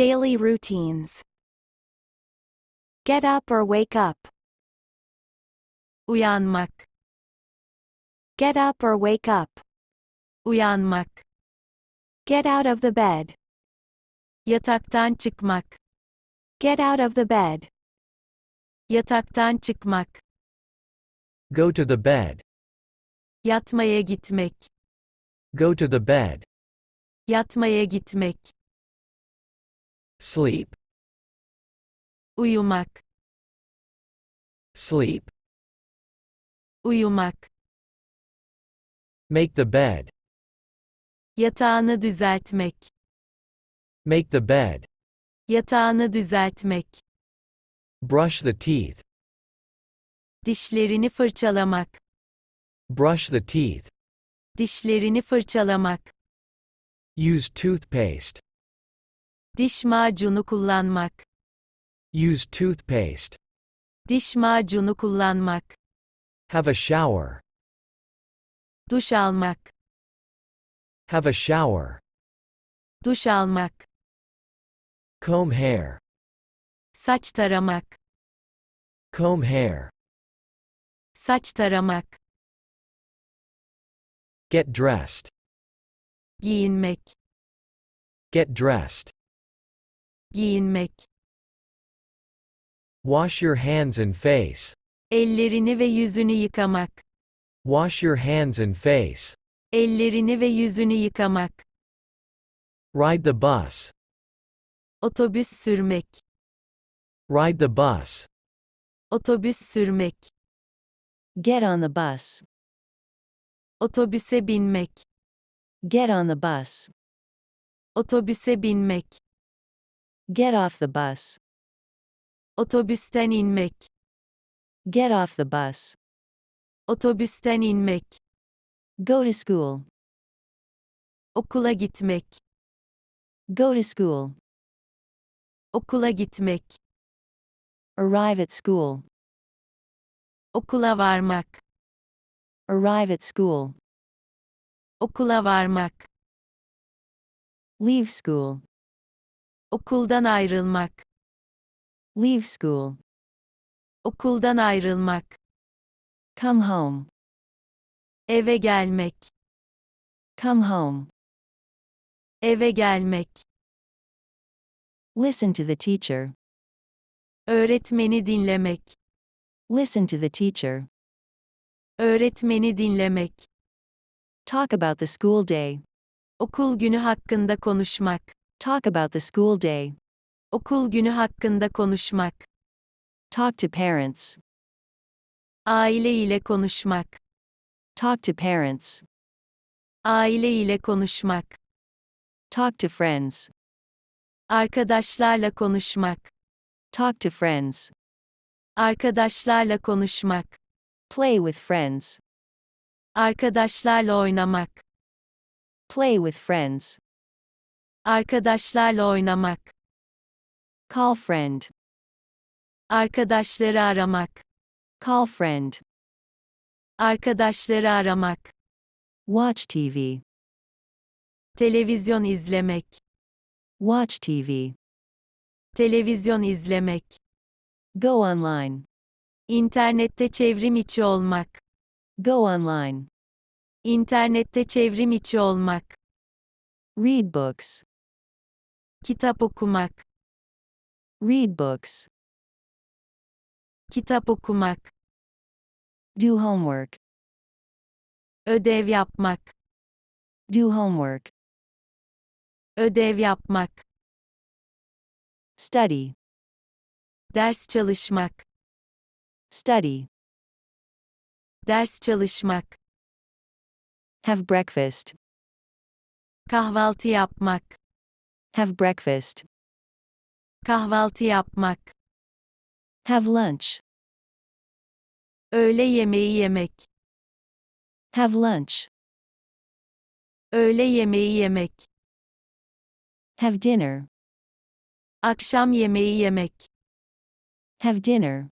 Daily routines. Get up or wake up. Uyanmak. Get up or wake up. Uyanmak. Get out of the bed. Yataktan çıkmak. Get out of the bed. Yataktan çıkmak. Go to the bed. Yatmaya gitmek. Go to the bed. Yatmaya gitmek. Sleep. Uyumak. Sleep. Uyumak. Make the bed. Yatağını düzeltmek. Make the bed. Yatağını düzeltmek. Brush the teeth. Dişlerini fırçalamak. Brush the teeth. Dişlerini fırçalamak. Use toothpaste. Diş macunu kullanmak. Use toothpaste. Diş macunu kullanmak. Have a shower. Duş almak. Have a shower. Duş almak. Comb hair. Saç taramak. Comb hair. Saç taramak. Get dressed. Giyinmek. Get dressed. Giyinmek. Wash your hands and face. Ellerini ve yüzünü yıkamak. Wash your hands and face. Ellerini ve yüzünü yıkamak. Ride the bus. Otobüs sürmek. Ride the bus. Otobüs sürmek. Get on the bus. Otobüse binmek. Get on the bus. Otobüse binmek. Get off the bus. Otobüsten inmek. Get off the bus. Otobüsten inmek. Go to school. Okula gitmek. Go to school. Okula gitmek. Arrive at school. Okula varmak. Arrive at school. Okula varmak. Leave school. Okuldan ayrılmak. Leave school. Okuldan ayrılmak. Come home. Eve gelmek. Come home. Eve gelmek. Listen to the teacher. Öğretmeni dinlemek. Listen to the teacher. Öğretmeni dinlemek. Talk about the school day. Okul günü hakkında konuşmak. Talk about the school day. Okul günü hakkında konuşmak. Talk to parents. Aile ile konuşmak. Talk to parents. Aile ile konuşmak. Talk to friends. Arkadaşlarla konuşmak. Talk to friends. Arkadaşlarla konuşmak. Play with friends. Arkadaşlarla oynamak. Play with friends. Arkadaşlarla oynamak. Call friend. Arkadaşları aramak. Call friend. Arkadaşları aramak. Watch TV. Televizyon izlemek. Watch TV. Televizyon izlemek. Go online. İnternette çevrim içi olmak. Go online. İnternette çevrim içi olmak. Read books. Kitap okumak. Read books. Kitap okumak. Do homework. Ödev yapmak. Do homework. Ödev yapmak. Study. Ders çalışmak. Study. Ders çalışmak. Have breakfast. Kahvaltı yapmak. Have breakfast. Kahvaltı yapmak. Have lunch. Öğle yemeği yemek. Have lunch. Öğle yemeği yemek. Have dinner. Akşam yemeği yemek. Have dinner.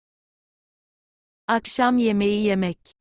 Akşam yemeği yemek.